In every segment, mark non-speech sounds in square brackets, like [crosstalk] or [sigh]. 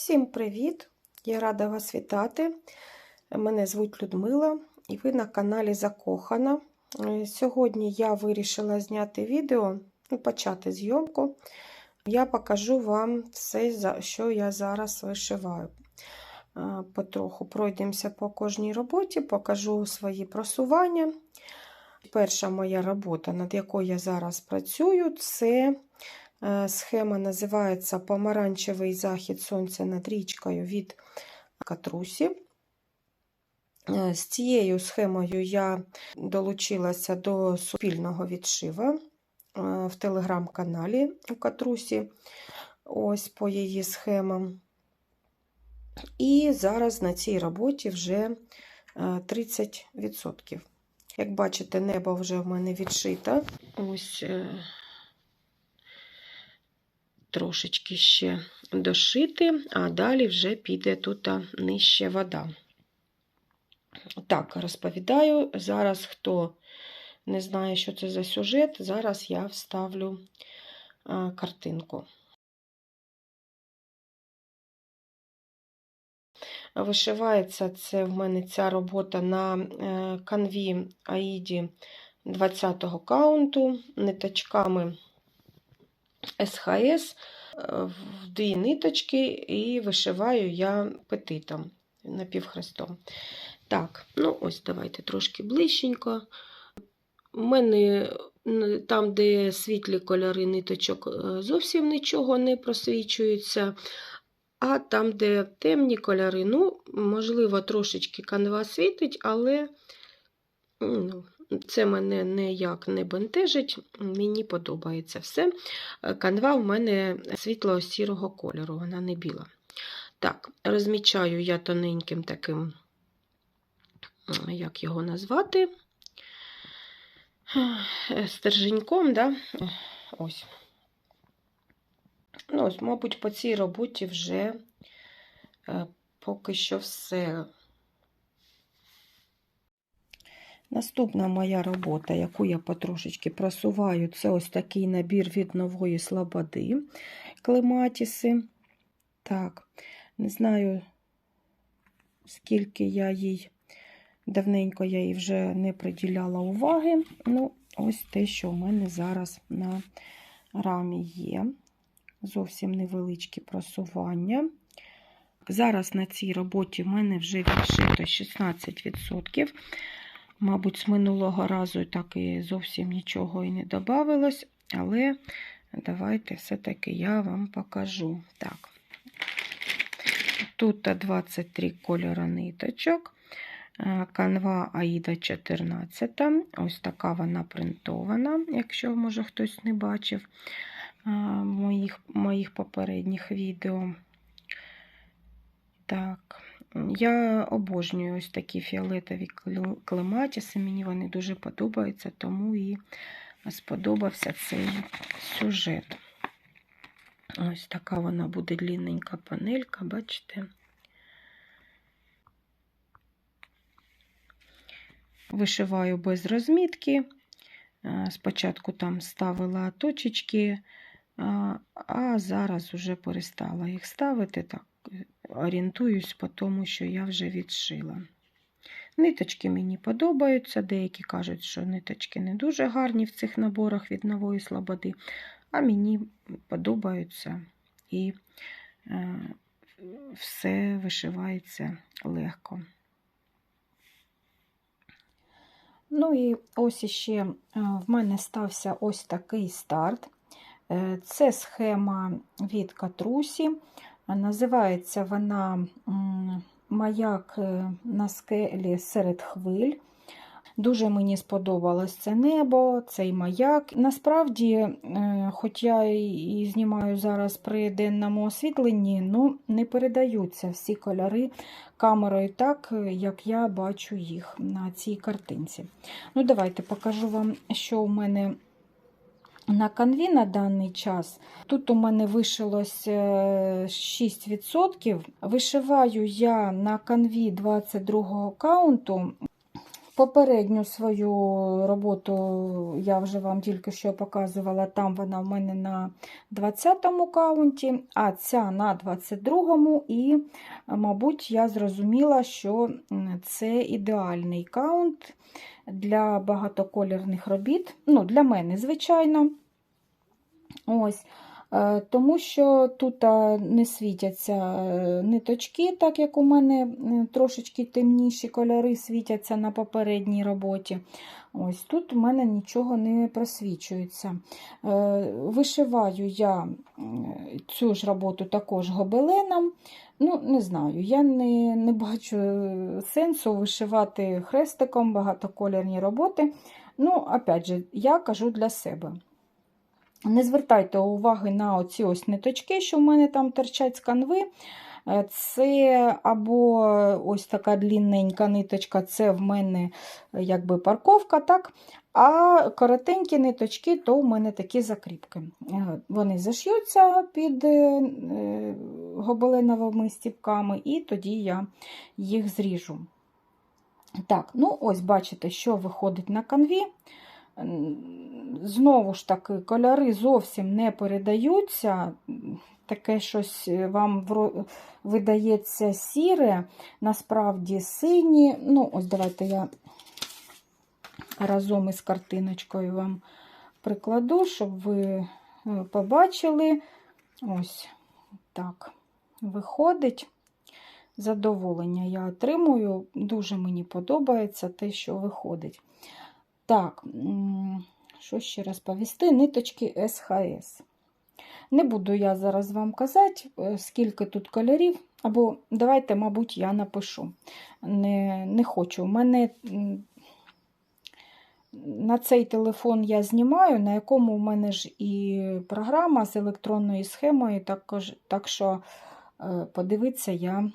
Всім привіт! Я рада вас вітати. Мене звуть Людмила і ви на каналі Закохана. Е, Сьогодні я вирішила зняти відео і почати зйомку. Я покажу вам все, що я зараз вишиваю. Е, Потроху пройдемося по кожній роботі, покажу свої просування. Перша моя робота, над якою я зараз працюю, це Схема називається Помаранчевий захід сонця над річкою від Катрусі. Е, З цією схемою я долучилася до спільного відшива е, в телеграм-каналі у Катрусі. Ось по її схемам. І зараз на цій роботі вже е, 30%. Як бачите, небо вже в мене відшите. Ось е, трошечки ще дошити, а далі вже піде тут нижче вода. Так, розповідаю. Зараз, хто не знає, що це за сюжет, зараз я вставлю картинку. Вишивається це в мене ця робота на е, канві Аїді 20-го каунту ниточками СХС в дві ниточки і вишиваю я петитом напівхрестом. Так, ну ось давайте трошки ближченько. У мене там, де світлі кольори ниточок, е, зовсім нічого не просвічується. А там, де темні кольори, ну, можливо, трошечки канва світить, але ну, це мене ніяк не бентежить, мені подобається все. Канва в мене світло-сірого кольору, вона не біла. Так, розмічаю я тоненьким таким, як його назвати, стерженьком, да? ось. Ну, ось, мабуть, по цій роботі вже е, поки що все. Наступна моя робота, яку я потрошечки просуваю, це ось такий набір від нової слободи клематіси. Так, не знаю, скільки я їй давненько я їй вже не приділяла уваги. Ну, ось те, що в мене зараз на рамі є. Зовсім невеличкі просування. Зараз на цій роботі в мене вже відшито 16%. Мабуть, з минулого разу так і зовсім нічого і не додавалось, але давайте все-таки я вам покажу. Так. Тут 23 кольора ниточок, канва Аїда 14. Ось така вона принтована, якщо, може, хтось не бачив моїх, моїх попередніх відео. Так. Я обожнюю ось такі фіолетові клематіси, мені вони дуже подобаються, тому і сподобався цей сюжет. Ось така вона буде длинненька панелька, бачите? Вишиваю без розмітки. Спочатку там ставила точечки, а зараз вже перестала їх ставити так орієнтуюсь по тому, що я вже відшила. Ниточки мені подобаються, деякі кажуть, що ниточки не дуже гарні в цих наборах від нової слободи, а мені подобаються і е, все вишивається легко. Ну і ось іще е, в мене стався ось такий старт. Е, це схема від Катрусі. Називається вона Маяк е, на скелі серед хвиль. Дуже мені сподобалось це небо, цей маяк. Насправді, е, хоч я і знімаю зараз при денному освітленні, ну не передаються всі кольори камерою так, як я бачу їх на цій картинці. Ну, Давайте покажу вам, що у мене на канві на даний час. Тут у мене вишилось 6%. Вишиваю я на канві 22 каунту Попередню свою роботу я вже вам тільки що показувала. Там вона в мене на 20-му каунті, а ця на 22-му. І, мабуть, я зрозуміла, що це ідеальний каунт для багатоколірних робіт. Ну, для мене, звичайно. Ось. Е, Тому що тут не світяться е, ниточки, так як у мене трошечки темніші кольори світяться на попередній роботі. Ось Тут у мене нічого не просвічується. Е, Вишиваю я цю ж роботу також гобеленом. Ну, не знаю, я не, не бачу сенсу вишивати хрестиком багатоколірні роботи. Ну, опять же, я кажу для себе. Не звертайте уваги на оці ось ниточки, що в мене там торчать з канви. Е, Це або ось така длінненька ниточка, це в мене е, якби парковка, так? А коротенькі ниточки, то в мене такі закріпки. Е, Вони заш'ються під гобеленовими стіпками, і тоді я їх зріжу. Так, ну ось бачите, що виходить на канві. Знову ж таки, кольори зовсім не передаються. Таке щось вам видається сіре, насправді сині. Ну, ось давайте я разом із картиночкою вам прикладу, щоб ви е, побачили. Ось так виходить. Задоволення я отримую. Дуже мені подобається те, що виходить. Так, що ще раз повісти? Ниточки СХС. Не буду я зараз вам казати, е, скільки тут кольорів, або давайте, мабуть, я напишу. Не, не хочу. У мене на цей телефон я знімаю, на якому у мене ж і програма з електронною схемою, також, так що е, подивитися я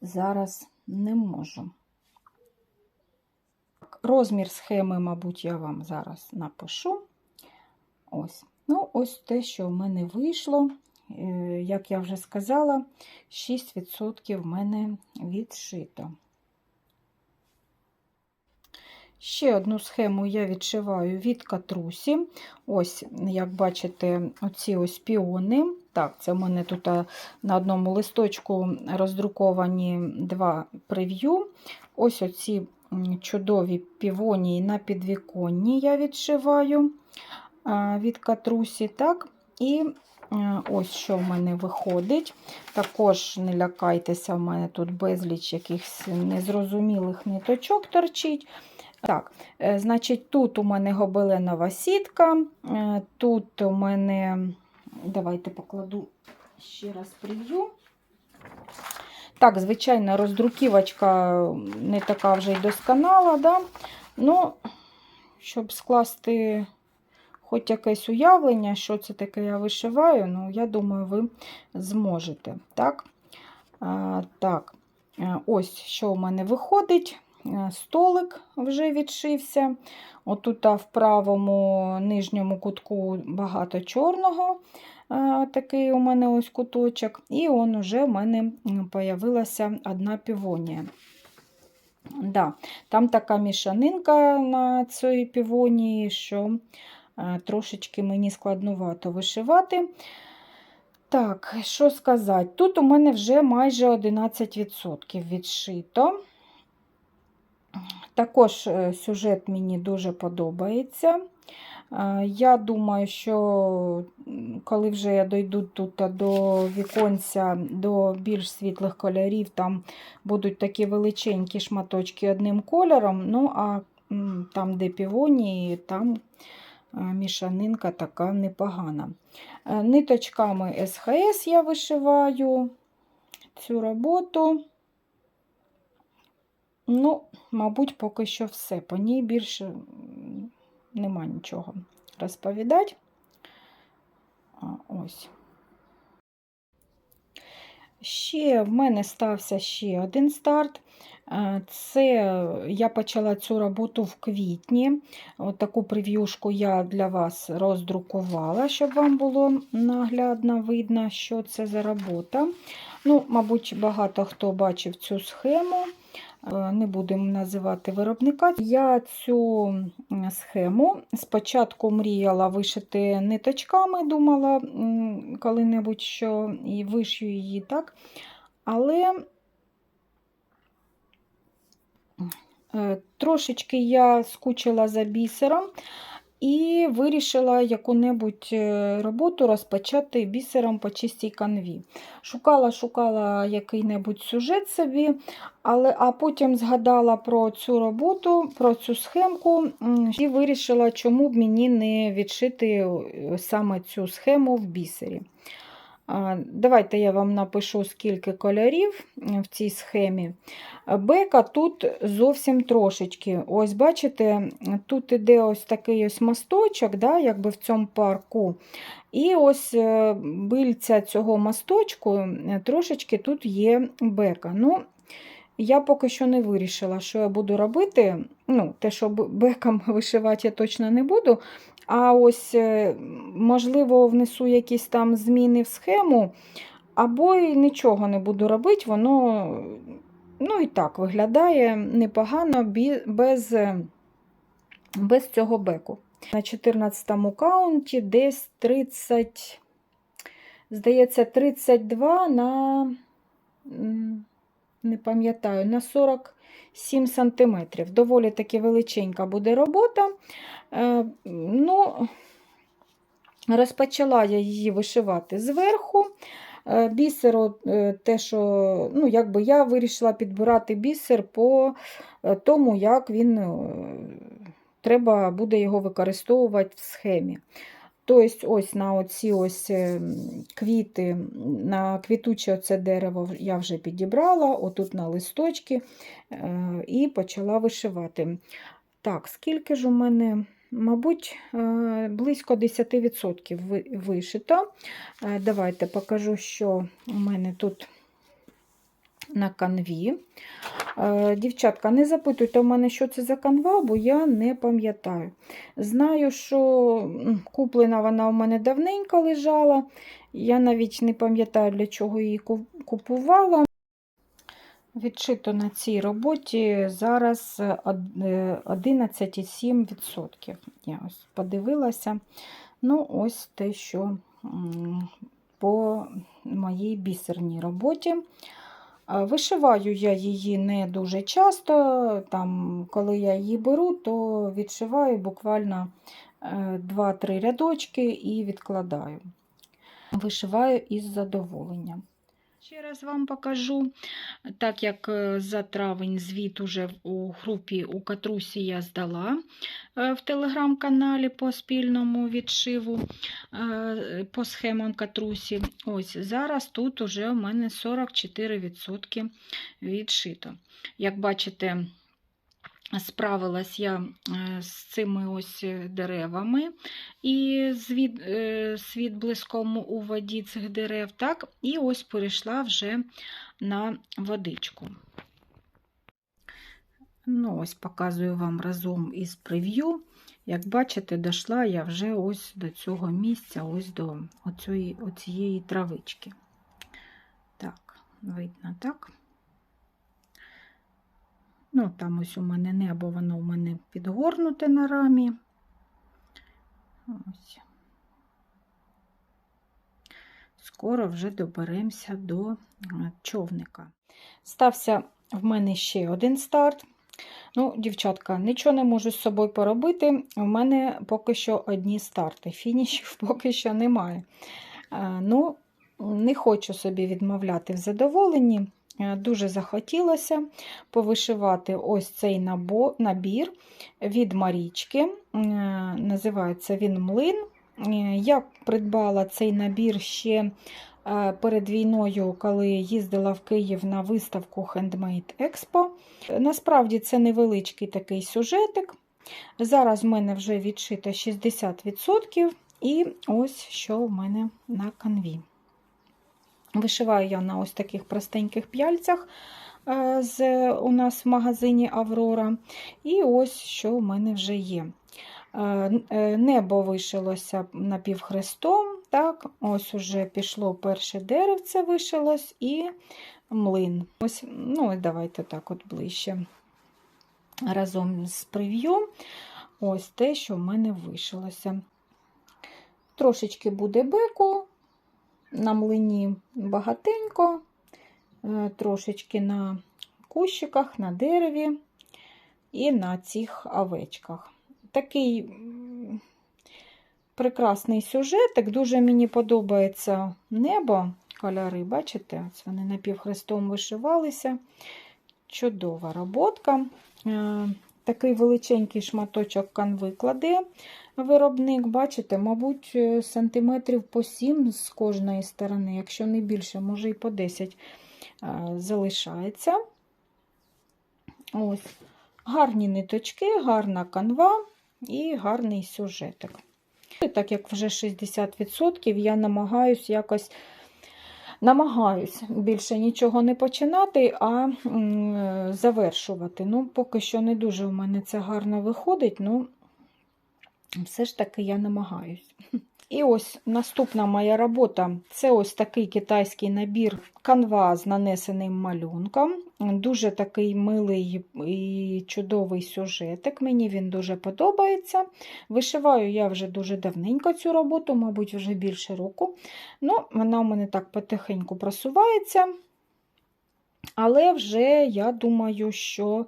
зараз не можу. Розмір схеми, мабуть, я вам зараз напишу. Ось. Ну, ось те, що в мене вийшло. Е, Як я вже сказала, 6% в мене відшито. Ще одну схему я відшиваю від катрусі. Ось, як бачите, оці ось піони. Так, це в мене тут на одному листочку роздруковані два прев'ю. Ось оці чудові півонії на підвіконні я відшиваю від катрусі. так, І е, ось що в мене виходить. Також не лякайтеся, в мене тут безліч якихось незрозумілих ниточок торчить. Так, е, значить, тут у мене гобеленова сітка, е, тут у мене, давайте покладу ще раз прев'ю. Так, звичайно, роздруківочка не така вже й досконала, да? ну, щоб скласти хоч якесь уявлення, що це таке я вишиваю, ну, я думаю, ви зможете. Так, а, так. е, ось що в мене виходить. Е, Столик вже відшився. Отут в правому нижньому кутку багато чорного. е, Такий у мене ось куточок. І он уже в мене м, появилася одна півонія. Да, там така мішанинка на цій півонії, що трошечки мені складнувато вишивати. Так, що сказати? Тут у мене вже майже 11% відшито. Також е, сюжет мені дуже подобається. Е, Я думаю, що коли вже я дойду тут до віконця, до більш світлих кольорів, там будуть такі величенькі шматочки одним кольором. Ну, а там, де півонії, там е, мішанинка така непогана. Е, Ниточками СХС я вишиваю цю роботу. Ну, мабуть, поки що все. По ній більше нема нічого розповідати. Ось. Ще в мене стався ще один старт. Е, Це я почала цю роботу в квітні. От таку прев'юшку я для вас роздрукувала, щоб вам було наглядно видно, що це за робота. Ну, Мабуть, багато хто бачив цю схему. Е, Не будемо називати виробника. Я цю схему спочатку мріяла вишити ниточками, думала коли-небудь, що і вишю її так. Але е, трошечки я скучила за бісером і вирішила яку-небудь е, роботу розпочати бісером по чистій канві. Шукала, шукала який-небудь сюжет собі, але, а потім згадала про цю роботу, про цю схемку і вирішила, чому б мені не відшити е, саме цю схему в бісері. Давайте я вам напишу, скільки кольорів в цій схемі. Бека тут зовсім трошечки. Ось, бачите, тут іде ось такий ось масточок, да, якби в цьому парку. І ось е, бильця цього мосточку е, трошечки тут є бека. Ну, я поки що не вирішила, що я буду робити. Ну, Те, що беком [laughs] вишивати я точно не буду. А ось, е, можливо, внесу якісь там зміни в схему, або й нічого не буду робити, воно ну, і так виглядає непогано без, е, без цього беку. На 14 му каунті десь 30, здається, 32 на, не пам'ятаю, на 47 сантиметрів. Доволі таки величенька буде робота. Е, Ну, розпочала я її вишивати зверху. Е, Бісер, от, е, те, що ну, якби я вирішила підбирати бісер по тому, як він треба буде його використовувати в схемі. Тобто, ось на оці ось е, квіти, на квітуче оце дерево я вже підібрала, отут на листочки е, і почала вишивати. Так, скільки ж у мене, мабуть, е, близько 10% вишито. Е, Давайте покажу, що у мене тут на канві. Е, Дівчатка, не запитуйте в мене, що це за канва, бо я не пам'ятаю. Знаю, що куплена вона у мене давненько лежала. Я навіть не пам'ятаю, для чого її купувала. Відшито на цій роботі зараз е, од- е, 11,7%. Я ось подивилася. Ну, ось те, що по моїй бісерній роботі. Вишиваю я її не дуже часто. Там, коли я її беру, то відшиваю буквально е, 2-3 рядочки і відкладаю. Вишиваю із задоволенням. Ще раз вам покажу, так як е, за травень звіт уже у групі у Катрусі я здала е, в телеграм-каналі по спільному відшиву е, по схемам Катрусі. Ось зараз тут уже у мене 44% відшито. Як бачите, справилась я е, з цими ось е, деревами і з від, е, з відблиском у воді цих дерев, так, і ось перейшла вже на водичку. Ну, ось показую вам разом із прев'ю. Як бачите, дійшла я вже ось до цього місця, ось до оцієї, оцієї травички. Так, видно так. Ну, там ось у мене небо, воно у мене підгорнуте на рамі. Ось. Скоро вже доберемося до е, човника. Стався в мене ще один старт. Ну, дівчатка, нічого не можу з собою поробити. У мене поки що одні старти. Фінішів [laughs] поки що немає. Е, Ну, не хочу собі відмовляти в задоволенні. Е, Дуже захотілося повишивати ось цей набір від Марічки. Е, Називається він млин. Е, Я придбала цей набір ще перед війною, коли їздила в Київ на виставку Handmade Expo. Насправді це невеличкий такий сюжетик. Зараз в мене вже відшито 60%, і ось що в мене на канві. Вишиваю я на ось таких простеньких п'яльцях е, з, у нас в магазині Аврора. І ось що в мене вже є. Е, е, Небо вишилося напівхрестом, Так, ось уже пішло перше деревце, вишилось і млин. Ось, ну, давайте так от ближче. Разом з прев'ю. Ось те, що в мене вишилося. Трошечки буде беку на млині багатенько, е, трошечки на кущиках, на дереві і на цих овечках. Такий прекрасний сюжетик. Дуже мені подобається небо, кольори, бачите? Ось вони напівхрестом вишивалися. Чудова роботка. Такий величенький шматочок канви кладе виробник, бачите, мабуть, е, сантиметрів по 7 з кожної сторони, якщо не більше, може і по 10 е, залишається. Ось. Гарні ниточки, гарна канва і гарний сюжетик. Так як вже 60%, я намагаюсь якось намагаюсь більше нічого не починати, а завершувати. Ну, поки що не дуже в мене це гарно виходить, ну, все ж таки я намагаюсь. І ось наступна моя робота це ось такий китайський набір канва з нанесеним малюнком. Дуже такий милий і чудовий сюжетик. Мені він дуже подобається. Вишиваю я вже дуже давненько цю роботу, мабуть, вже більше року. Ну, Вона у мене так потихеньку просувається. Але вже я думаю, що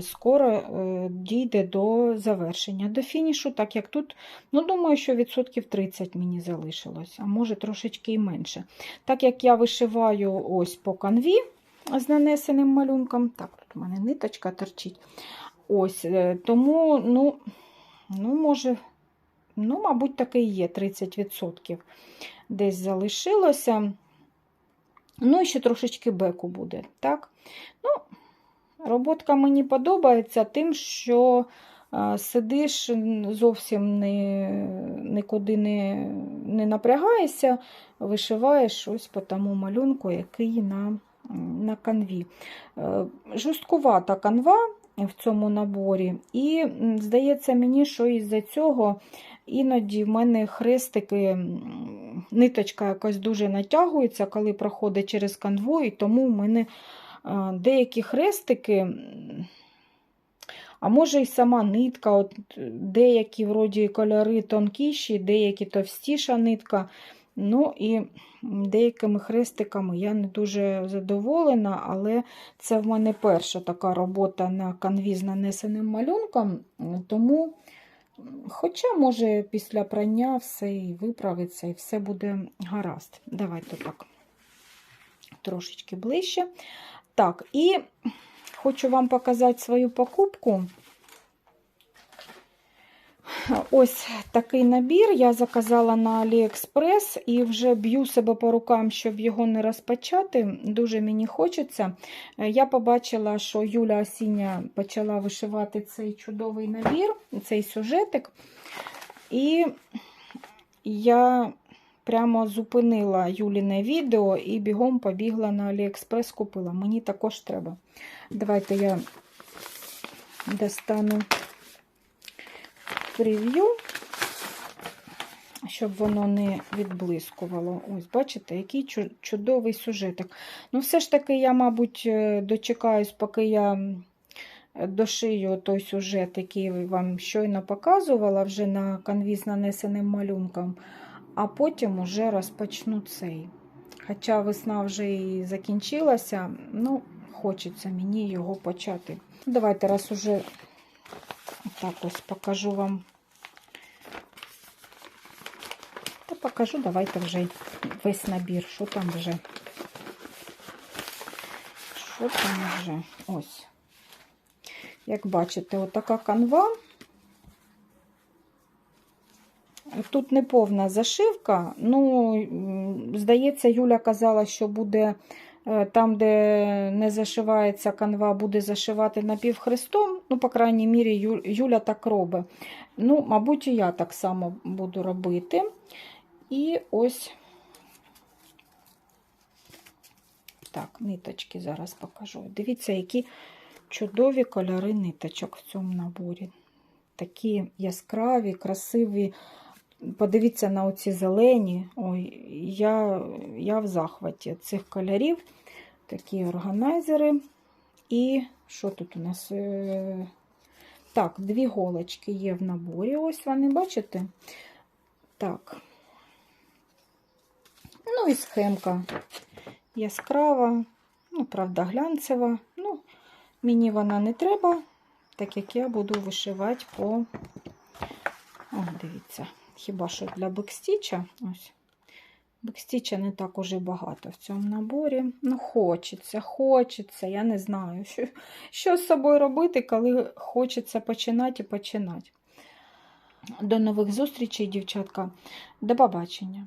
скоро е, дійде до завершення, до фінішу, так як тут, ну, думаю, що відсотків 30 мені залишилось, а може трошечки і менше. Так як я вишиваю ось по канві з нанесеним малюнком, так, тут у мене ниточка торчить. Ось, е, тому, ну, ну, може, ну, мабуть, таки і є 30% десь залишилося. Ну, і ще трошечки беку буде. так. Ну, Роботка мені подобається тим, що сидиш зовсім не, нікуди не, не напрягаєшся, вишиваєш ось по тому малюнку, який на, на канві. Е, Жорсткувата канва в цьому наборі, і здається мені, що із-за цього іноді в мене хрестики, ниточка якось дуже натягується, коли проходить через канву, і тому в мене деякі хрестики, а може і сама нитка, от деякі вроді кольори тонкіші, деякі товстіша нитка. Ну і деякими хрестиками я не дуже задоволена, але це в мене перша така робота на канві з нанесеним малюнком, тому, хоча, може, після прання все і виправиться, і все буде гаразд. Давайте так трошечки ближче. Так, і хочу вам показати свою покупку. Ось такий набір я заказала на AliExpress і вже б'ю себе по рукам, щоб його не розпочати. Дуже мені хочеться. Я побачила, що Юля Осіння почала вишивати цей чудовий набір, цей сюжетик. І я прямо зупинила Юліне відео і бігом побігла на AliExpress, купила. Мені також треба. Давайте я достану прев'ю, щоб воно не відблискувало. Ось, бачите, який чудовий сюжетик. Ну, все ж таки, я, мабуть, е, дочекаюсь, поки я дошию той сюжет, який вам щойно показувала, вже на канві з нанесеним малюнком, а потім уже розпочну цей. Хоча весна вже і закінчилася, ну, хочеться мені його почати. Давайте раз уже так ось покажу вам. Та покажу, давайте вже весь набір. Що там вже? Що там вже? Ось. Як бачите, отака канва. Тут не повна зашивка. Ну, здається, Юля казала, що буде е, там, де не зашивається канва, буде зашивати напівхрестом. Ну, по крайній мірі, Юля так робить. Ну, мабуть, і я так само буду робити. І ось так, ниточки зараз покажу. Дивіться, які чудові кольори ниточок в цьому наборі. Такі яскраві, красиві подивіться на оці зелені. Ой, я, я в захваті цих кольорів. Такі органайзери. І що тут у нас? Е, Так, дві голочки є в наборі. Ось вони, бачите? Так. Ну і схемка яскрава, ну, правда, глянцева. Ну, мені вона не треба, так як я буду вишивати по. О, дивіться, хіба що для бекстіча. Ось. Бекстіча не так уже багато в цьому наборі. Ну, хочеться, хочеться. Я не знаю, що, що з собою робити, коли хочеться починати і починати. До нових зустрічей, дівчатка. До побачення.